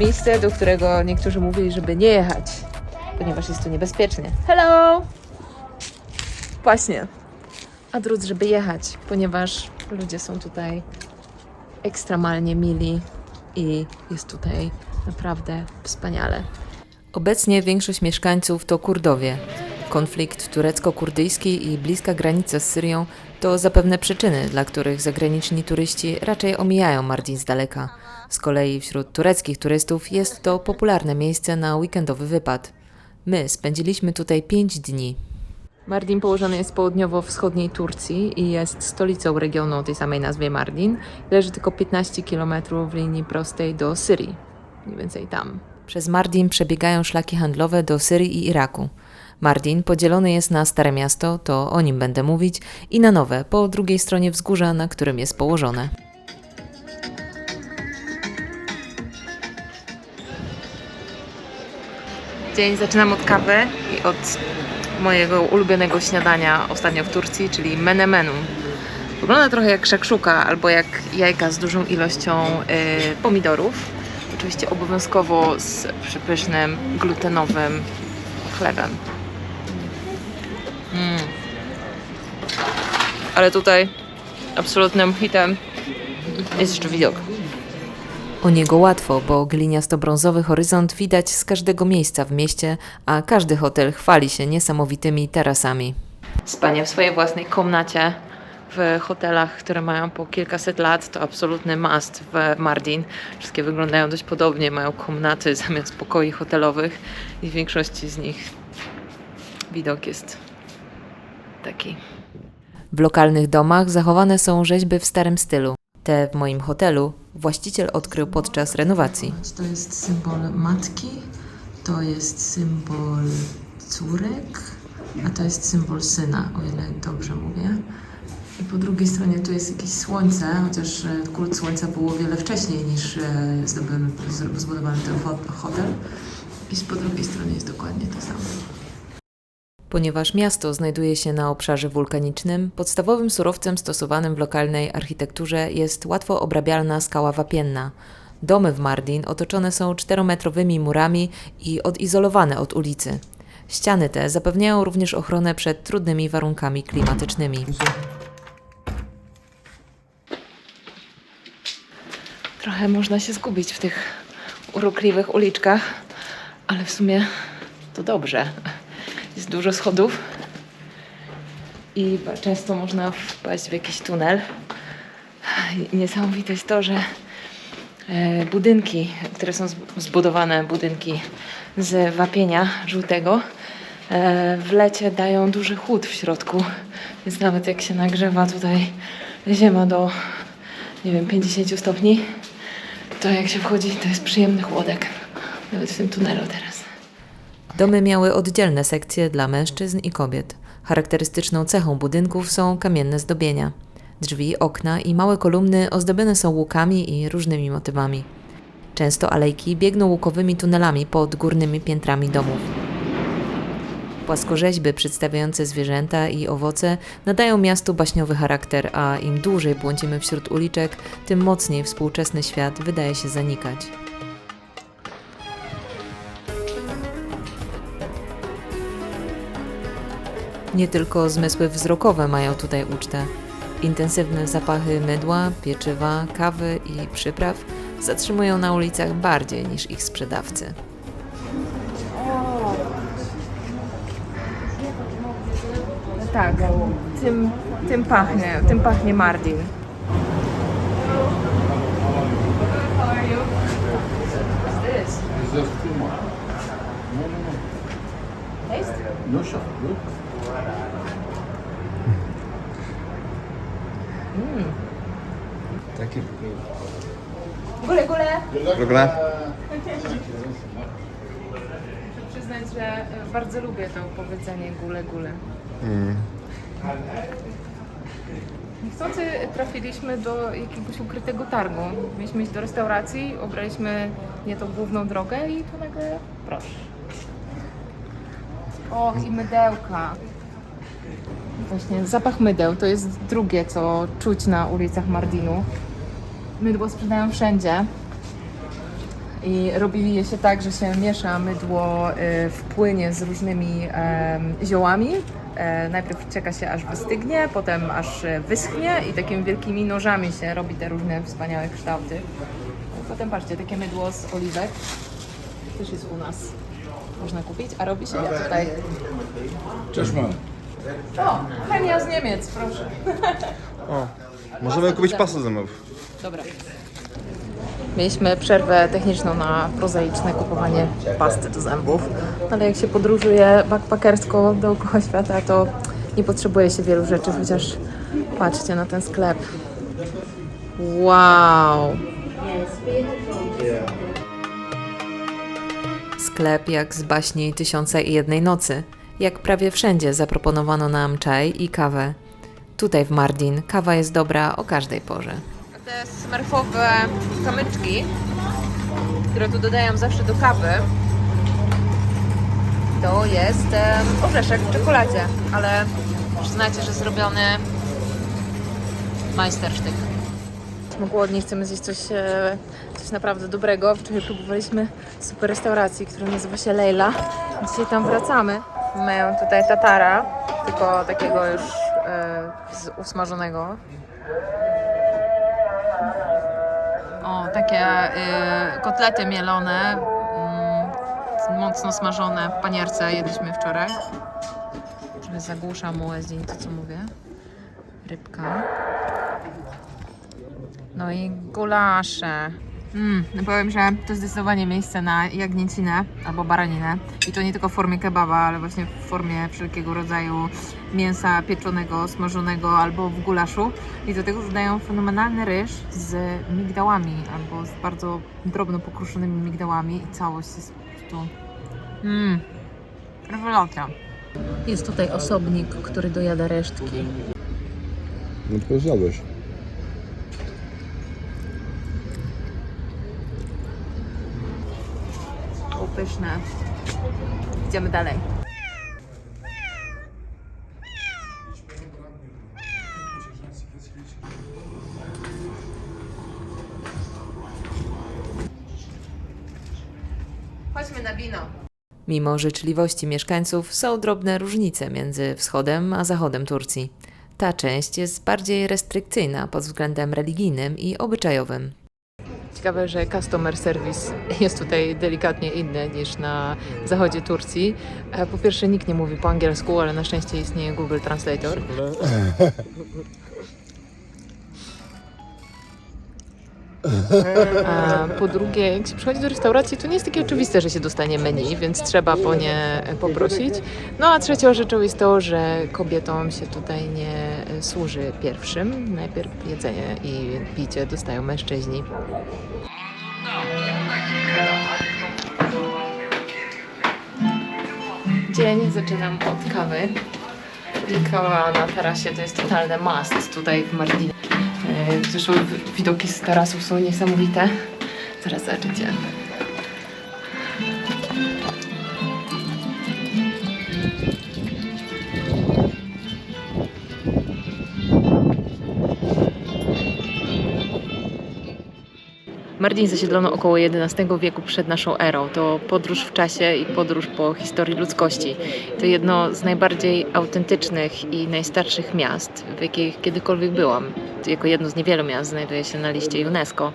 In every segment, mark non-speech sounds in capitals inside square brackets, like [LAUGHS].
Miejsce, do którego niektórzy mówili, żeby nie jechać, ponieważ jest tu niebezpiecznie. Hello! Właśnie. A drudzy, żeby jechać, ponieważ ludzie są tutaj ekstremalnie mili i jest tutaj naprawdę wspaniale. Obecnie większość mieszkańców to Kurdowie. Konflikt turecko-kurdyjski i bliska granica z Syrią to zapewne przyczyny, dla których zagraniczni turyści raczej omijają Mardin z daleka. Z kolei wśród tureckich turystów jest to popularne miejsce na weekendowy wypad. My spędziliśmy tutaj 5 dni. Mardin położony jest w południowo-wschodniej Turcji i jest stolicą regionu o tej samej nazwie Mardin. Leży tylko 15 km w linii prostej do Syrii, mniej więcej tam. Przez Mardin przebiegają szlaki handlowe do Syrii i Iraku. Mardin podzielony jest na Stare Miasto, to o nim będę mówić, i na Nowe, po drugiej stronie wzgórza, na którym jest położone. Dzień zaczynam od kawy i od mojego ulubionego śniadania ostatnio w Turcji, czyli menemenu. Wygląda trochę jak szakszuka albo jak jajka z dużą ilością y, pomidorów. Oczywiście obowiązkowo z przypysznym, glutenowym chlebem. Mm. Ale tutaj absolutnym hitem jest jeszcze widok. O niego łatwo, bo gliniasto-brązowy horyzont widać z każdego miejsca w mieście, a każdy hotel chwali się niesamowitymi tarasami. Spanie w swojej własnej komnacie w hotelach, które mają po kilkaset lat, to absolutny must w Mardin. Wszystkie wyglądają dość podobnie, mają komnaty [LAUGHS] zamiast pokoi hotelowych i w większości z nich widok jest taki. W lokalnych domach zachowane są rzeźby w starym stylu. Te w moim hotelu właściciel odkrył podczas renowacji. To jest symbol matki, to jest symbol córek, a to jest symbol syna, o ile dobrze mówię. I po drugiej stronie tu jest jakieś słońce, chociaż e, kult słońca było wiele wcześniej niż e, zdobyłem, zbudowany ten ho- hotel. I po drugiej stronie jest dokładnie to samo. Ponieważ miasto znajduje się na obszarze wulkanicznym, podstawowym surowcem stosowanym w lokalnej architekturze jest łatwo obrabialna skała wapienna. Domy w Mardin otoczone są czterometrowymi murami i odizolowane od ulicy. Ściany te zapewniają również ochronę przed trudnymi warunkami klimatycznymi. Trochę można się zgubić w tych urokliwych uliczkach, ale w sumie to dobrze. Jest dużo schodów i często można wpaść w jakiś tunel. Niesamowite jest to, że e, budynki, które są zb- zbudowane, budynki z wapienia żółtego, e, w lecie dają duży chłód w środku. Więc nawet jak się nagrzewa tutaj ziemia do, nie wiem, 50 stopni, to jak się wchodzi, to jest przyjemny chłodek. Nawet w tym tunelu teraz. Domy miały oddzielne sekcje dla mężczyzn i kobiet. Charakterystyczną cechą budynków są kamienne zdobienia. Drzwi, okna i małe kolumny ozdobione są łukami i różnymi motywami. Często alejki biegną łukowymi tunelami pod górnymi piętrami domów. Płaskorzeźby przedstawiające zwierzęta i owoce nadają miastu baśniowy charakter, a im dłużej błądzimy wśród uliczek, tym mocniej współczesny świat wydaje się zanikać. Nie tylko zmysły wzrokowe mają tutaj ucztę. Intensywne zapachy mydła, pieczywa, kawy i przypraw zatrzymują na ulicach bardziej niż ich sprzedawcy. Tak, tym, tym pachnie, tym pachnie Mardin. It's just too much. No, no, no. Taste? No shot. Look. Taki Gule, gule! W ogóle? Muszę przyznać, że e, bardzo lubię to powiedzenie gule, gule. Niechcący trafiliśmy do jakiegoś ukrytego targu. Mieliśmy iść do restauracji, obraliśmy nie tą główną drogę i tu nagle proszę. Och, i mydełka. Właśnie, zapach mydeł to jest drugie, co czuć na ulicach Mardinu. Mydło sprzedają wszędzie. I robili je się tak, że się miesza mydło y, w płynie z różnymi ziołami. E, najpierw czeka się aż wystygnie, potem aż wyschnie i takimi wielkimi nożami się robi te różne wspaniałe kształty. Potem patrzcie, takie mydło z oliwek też jest u nas. Można kupić, a robi się je tutaj. Cześć man. O, chemia z Niemiec, proszę. O, możemy kupić pasę do zębów. Dobra. Mieliśmy przerwę techniczną na prozaiczne kupowanie pasty do zębów, ale jak się podróżuje backpackersko dookoła świata, to nie potrzebuje się wielu rzeczy, chociaż patrzcie na ten sklep. Wow! Sklep jak z baśni Tysiąca i Jednej Nocy. Jak prawie wszędzie zaproponowano nam czaj i kawę. Tutaj w Mardin kawa jest dobra o każdej porze. Te smerfowe kamyczki, które tu dodają zawsze do kawy, to jest em, orzeszek w czekoladzie, ale przyznacie, że zrobiony majstersztyk. Jesteśmy głodni, chcemy zjeść coś, e, coś naprawdę dobrego. Wczoraj próbowaliśmy super restauracji, która nazywa się Leila. Dzisiaj tam wracamy. Mają tutaj tatara, tylko takiego już e, usmażonego. O, takie y, kotlety mielone, mm, mocno smażone w panierce jedliśmy wczoraj. Trochę zagłusza muezzin to, co mówię. Rybka. No i gulasze. Mm, no powiem, że to zdecydowanie miejsce na jagnięcinę albo baraninę. I to nie tylko w formie kebaba, ale właśnie w formie wszelkiego rodzaju mięsa pieczonego, smażonego albo w gulaszu. I do tego dodają fenomenalny ryż z migdałami albo z bardzo drobno pokruszonymi migdałami i całość jest po prostu... Mmm, rewelacja. Jest tutaj osobnik, który dojada resztki. No to zjadłeś. O, pyszne. Idziemy dalej. Chodźmy na wino. Mimo życzliwości mieszkańców są drobne różnice między wschodem a zachodem Turcji. Ta część jest bardziej restrykcyjna pod względem religijnym i obyczajowym. Ciekawe, że customer service jest tutaj delikatnie inny niż na zachodzie Turcji. E, Po pierwsze, nikt nie mówi po angielsku, ale na szczęście istnieje Google Translator. [LAUGHS] A po drugie, jak się przychodzi do restauracji, to nie jest takie oczywiste, że się dostanie menu, więc trzeba po nie poprosić. No a trzecią rzeczą jest to, że kobietom się tutaj nie służy pierwszym. Najpierw jedzenie i picie dostają mężczyźni. Dzień zaczynam od kawy. Kawa na tarasie to jest totalny must tutaj w Mardinie. Zresztą widoki z tarasów są niesamowite. Zaraz zobaczycie. Mardin zasiedlono około XI wieku przed naszą erą. To podróż w czasie i podróż po historii ludzkości. To jedno z najbardziej autentycznych i najstarszych miast, w jakich kiedykolwiek byłam. Jako jedno z niewielu miast znajduje się na liście UNESCO.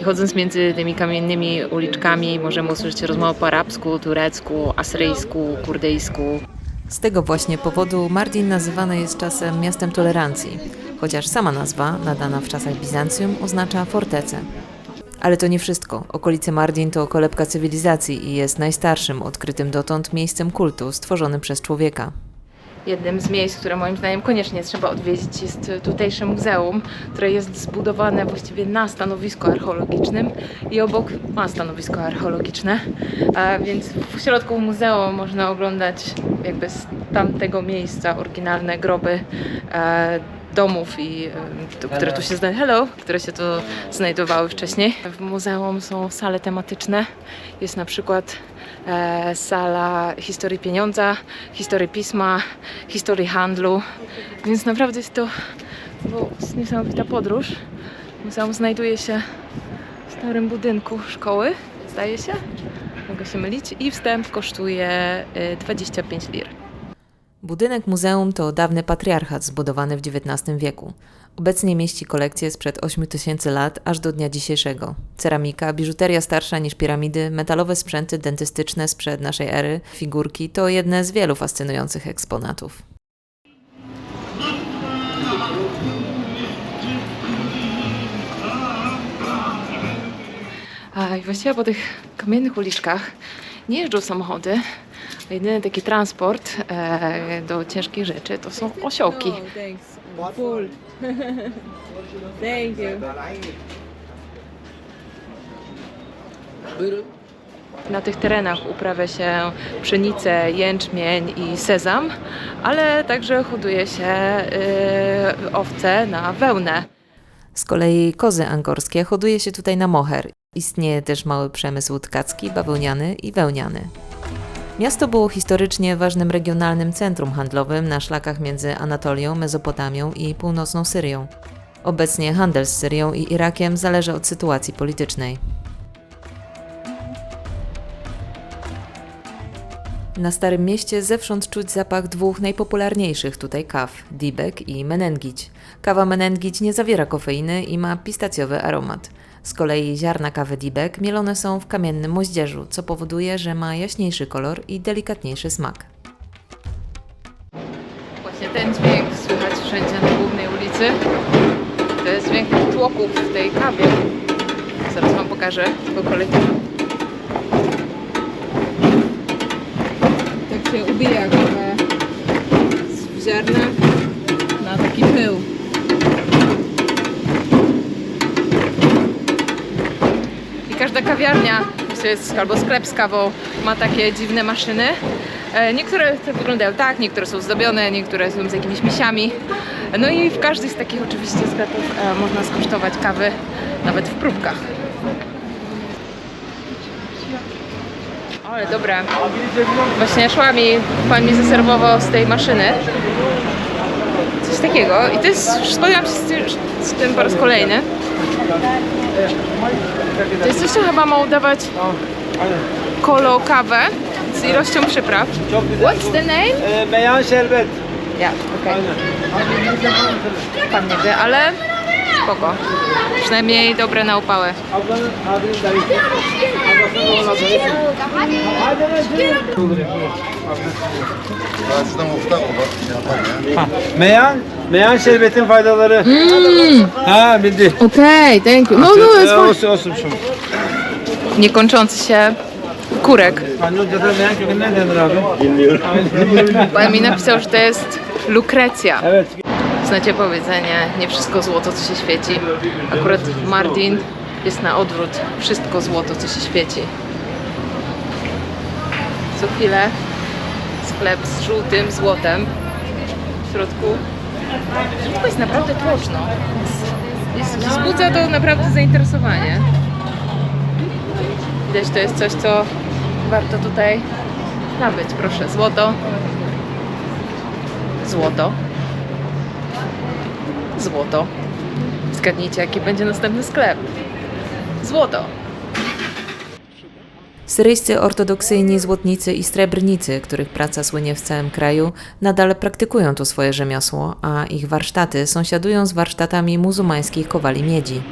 I chodząc między tymi kamiennymi uliczkami możemy usłyszeć rozmowę po arabsku, turecku, asyryjsku, kurdyjsku. Z tego właśnie powodu Mardin nazywane jest czasem miastem tolerancji, chociaż sama nazwa, nadana w czasach Bizancjum, oznacza fortecę. Ale to nie wszystko. Okolice Mardin to kolebka cywilizacji i jest najstarszym odkrytym dotąd miejscem kultu stworzonym przez człowieka. Jednym z miejsc, które moim zdaniem koniecznie trzeba odwiedzić jest tutejsze muzeum, które jest zbudowane właściwie na stanowisku archeologicznym i obok ma stanowisko archeologiczne, a więc w środku muzeum można oglądać jakby z tamtego miejsca oryginalne groby e, domów, i, e, to, które tu się zna- Hello, które się tu znajdowały wcześniej. W muzeum są sale tematyczne. Jest na przykład e, sala historii pieniądza, historii pisma, historii handlu, więc naprawdę jest to bo jest niesamowita podróż. Muzeum znajduje się w starym budynku szkoły, zdaje się. Mogę się mylić. I wstęp kosztuje y, 25 lir. Budynek muzeum to dawny patriarchat zbudowany w XIX wieku. Obecnie mieści kolekcję sprzed 8000 lat aż do dnia dzisiejszego. Ceramika, biżuteria starsza niż piramidy, metalowe sprzęty dentystyczne sprzed naszej ery, figurki to jedne z wielu fascynujących eksponatów. A i właściwie po tych kamiennych uliczkach nie jeżdżą samochody. Jedyny taki transport e, do ciężkich rzeczy to są osiołki. Thanks. Full. [LAUGHS] Thank you. Na tych terenach uprawia się pszenicę, jęczmień i sezam, ale także hoduje się y, owce na wełnę. Z kolei kozy angorskie hoduje się tutaj na moher. Istnieje też mały przemysł tkacki, bawełniany i wełniany. Miasto było historycznie ważnym regionalnym centrum handlowym na szlakach między Anatolią, Mezopotamią i północną Syrią. Obecnie handel z Syrią i Irakiem zależy od sytuacji politycznej. Na Starym Mieście zewsząd czuć zapach dwóch najpopularniejszych tutaj kaw, Dibek i Menengić. Kawa Menengić nie zawiera kofeiny i ma pistacjowy aromat. Z kolei ziarna kawy Dibek mielone są w kamiennym moździerzu, co powoduje, że ma jaśniejszy kolor i delikatniejszy smak. Właśnie ten dźwięk słychać wszędzie na głównej ulicy. To jest dźwięk tłoków w tej kawie. Zaraz Wam pokażę po kolei. Tak się ubija kawę z ziarna na taki pył. I każda kawiarnia, jest albo sklep z kawą, ma takie dziwne maszyny. E, Niektóre wyglądają tak, niektóre są zdobione, niektóre są z jakimiś misiami. No i w każdym z takich oczywiście sklepów e, można skosztować kawy, nawet w próbkach. Ale dobre. Właśnie szła mi, pan mi zaserwował z tej maszyny. Coś takiego. I to jest, spotkałam się z tym, z tym po raz kolejny. To jest coś, co chyba ma udawać kolo kawę z ilością przypraw. What's the name? E, Beyan şerbet. Ja, okej. Pan nie wie, ale spoko. Przynajmniej dobre na upałę. Ben şuradan ufta o bak şey yapar ya. Ha, Meyan, meyan şerbetin faydaları. Ha bildi. Okej, thank you. No, E, olsun olsun şu. Niekończący się kurek. Pan mi napisał, że to jest lukrecja. Znacie powiedzenie, nie wszystko złoto, co się świeci. Akurat Martin jest na odwrót. Wszystko złoto, co się świeci. Co chwilę sklep z żółtym złotem w środku. W środku jest naprawdę tłoczno. Wzbudza to naprawdę zainteresowanie. Widać, to jest coś, co warto tutaj nabyć. Proszę, złoto. Złoto złoto. Zgadnijcie, jaki będzie następny sklep. Złoto. Syryjscy ortodoksyjni złotnicy i srebrnicy, których praca słynie w całym kraju, nadal praktykują tu swoje rzemiosło, a ich warsztaty sąsiadują z warsztatami muzułmańskich kowali miedzi.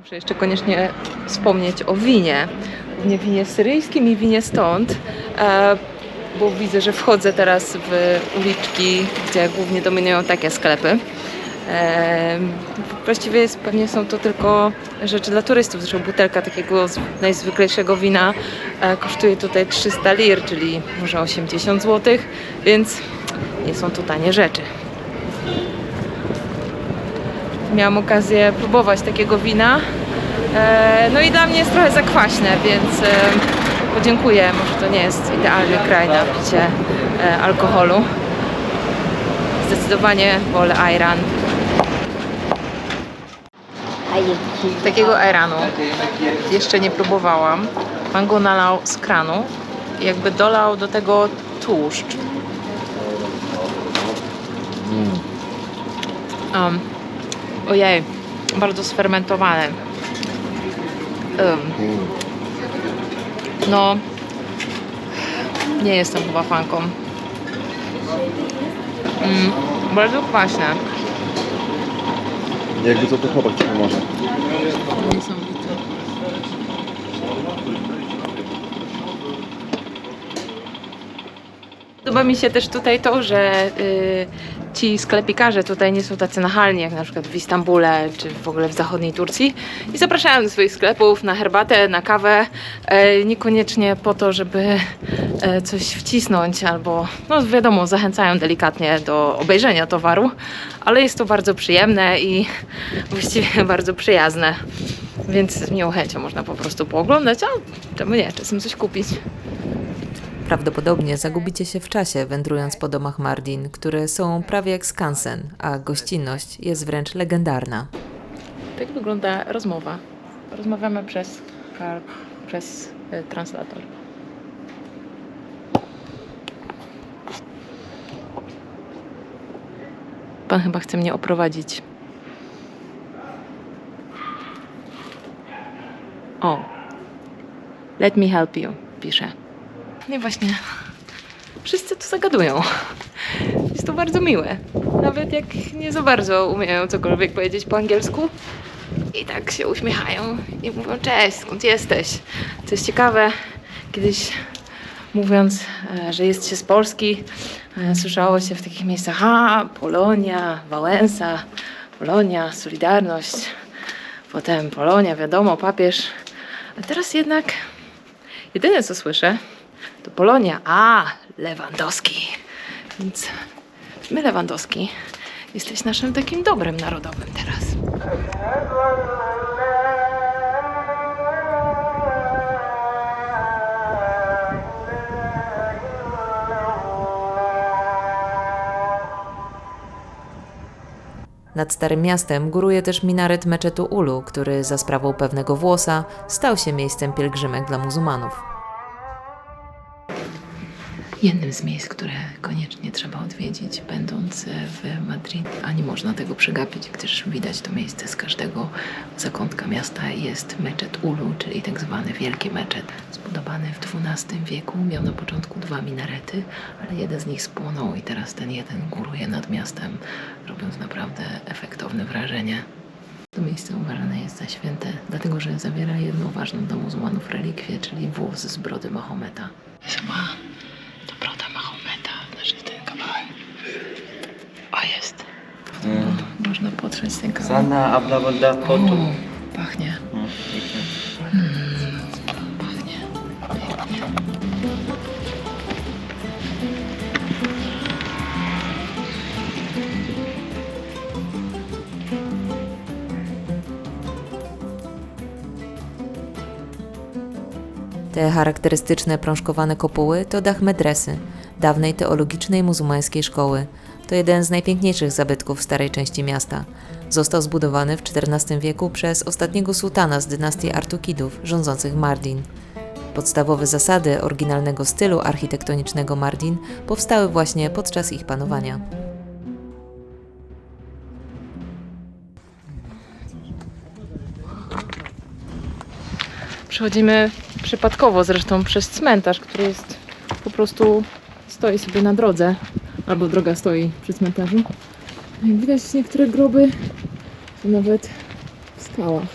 Muszę jeszcze koniecznie wspomnieć o winie. Głównie winie syryjskim i winie stąd. E, bo widzę, że wchodzę teraz w uliczki, gdzie głównie dominują takie sklepy. Właściwie jest, pewnie są to tylko rzeczy dla turystów. Zresztą butelka takiego najzwyklejszego wina e, kosztuje tutaj 300 lir, czyli może 80 zł, więc nie są to tanie rzeczy. Miałam okazję próbować takiego wina. E, No i dla mnie jest trochę zakwaśne, więc e, podziękuję. Może to nie jest idealny kraj na picie alkoholu. Zdecydowanie wolę ayran. Takiego ayranu jeszcze nie próbowałam. Pan go nalał z kranu i jakby dolał do tego tłuszcz. Um, ojej, bardzo sfermentowany. Um, no, nie jestem chyba fanką. Mm, bardzo kwaśne. Jakby co to chłopak ci pomoże. Niesamowite. Podoba mi się też tutaj to, że y, ci sklepikarze tutaj nie są tacy nachalni, jak na przykład w Istambule czy w ogóle w zachodniej Turcji i zapraszają do swoich sklepów na herbatę, na kawę, e, niekoniecznie po to, żeby e, coś wcisnąć albo, no wiadomo, zachęcają delikatnie do obejrzenia towaru, ale jest to bardzo przyjemne i właściwie [LAUGHS] bardzo przyjazne, więc z miłą chęcią można po prostu pooglądać, a czemu nie, czasem coś kupić. Prawdopodobnie zagubicie się w czasie, wędrując po domach Mardin, które są prawie jak skansen, a gościnność jest wręcz legendarna. Tak wygląda rozmowa. Rozmawiamy przez, przez y, translator. Pan chyba chce mnie oprowadzić. O. Let me help you, pisze. No i właśnie wszyscy tu zagadują. Jest to bardzo miłe. Nawet jak nie za bardzo umieją cokolwiek powiedzieć po angielsku. I tak się uśmiechają i mówią cześć, skąd jesteś? Co jest ciekawe, kiedyś mówiąc, e, że jest się z Polski, e, słyszało się w takich miejscach a, Polonia, Wałęsa, Polonia, Solidarność, potem Polonia, wiadomo, papież. A teraz jednak jedyne co słyszę to Polonia, a Lewandowski. Więc my Lewandowski jesteś naszym takim dobrem narodowym teraz. Nad Starym Miastem góruje też minaret meczetu Ulu, który za sprawą pewnego włosa stał się miejscem pielgrzymek dla muzułmanów. Jednym z miejsc, które koniecznie trzeba odwiedzić, będąc w Madryt, a nie można tego przegapić, gdyż widać to miejsce z każdego zakątka miasta, jest meczet Ulu, czyli tak zwany Wielki Meczet. Zbudowany w XII wieku, miał na początku dwa minarety, ale jeden z nich spłonął i teraz ten jeden góruje nad miastem, robiąc naprawdę efektowne wrażenie. To miejsce uważane jest za święte, dlatego że zawiera jedną ważną dla muzułmanów relikwię, czyli włos z brody Mahometa. Chyba to broda Mahometa, znaczy ten kawałek. O, jest. Można potrzeć ten kawałek. Sana abla pachnie. Hmm, Pachnie. Te charakterystyczne prążkowane kopuły to dach medresy, dawnej teologicznej muzułmańskiej szkoły. To jeden z najpiękniejszych zabytków starej części miasta. Został zbudowany w XIV wieku przez ostatniego sułtana z dynastii Artukidów rządzących Mardin. Podstawowe zasady oryginalnego stylu architektonicznego Mardin powstały właśnie podczas ich panowania. Przechodzimy przypadkowo zresztą przez cmentarz, który jest po prostu stoi sobie na drodze, albo droga stoi przy cmentarzu. Jak widać niektóre groby są nawet w skałach.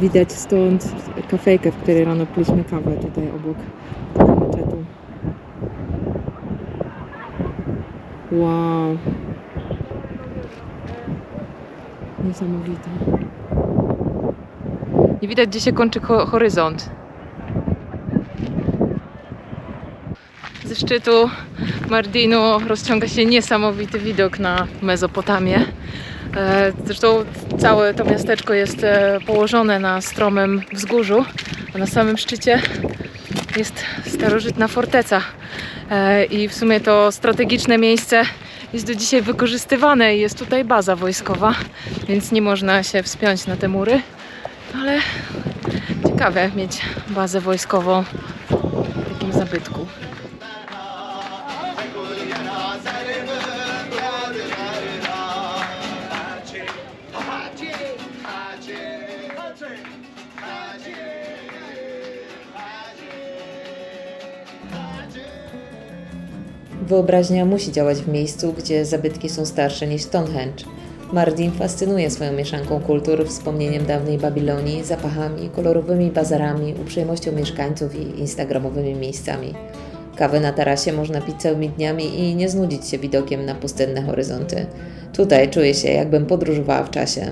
Widać stąd kafejkę, w której rano piliśmy kawę tutaj obok meczetu. Wow. Niesamowite. Nie widać, gdzie się kończy ho- horyzont. Ze szczytu Mardinu rozciąga się niesamowity widok na Mezopotamię. E, Zresztą całe to miasteczko jest e, położone na stromym wzgórzu, a na samym szczycie jest starożytna forteca. E, I w sumie to strategiczne miejsce jest do dzisiaj wykorzystywane i jest tutaj baza wojskowa, więc nie można się wspiąć na te mury, ale ciekawe mieć bazę wojskową w takim zabytku. Wyobraźnia musi działać w miejscu, gdzie zabytki są starsze niż Stonehenge. Mardin fascynuje swoją mieszanką kultur, wspomnieniem dawnej Babilonii, zapachami, kolorowymi bazarami, uprzejmością mieszkańców i instagramowymi miejscami. Kawę na tarasie można pić całymi dniami i nie znudzić się widokiem na pustynne horyzonty. Tutaj czuję się, jakbym podróżowała w czasie.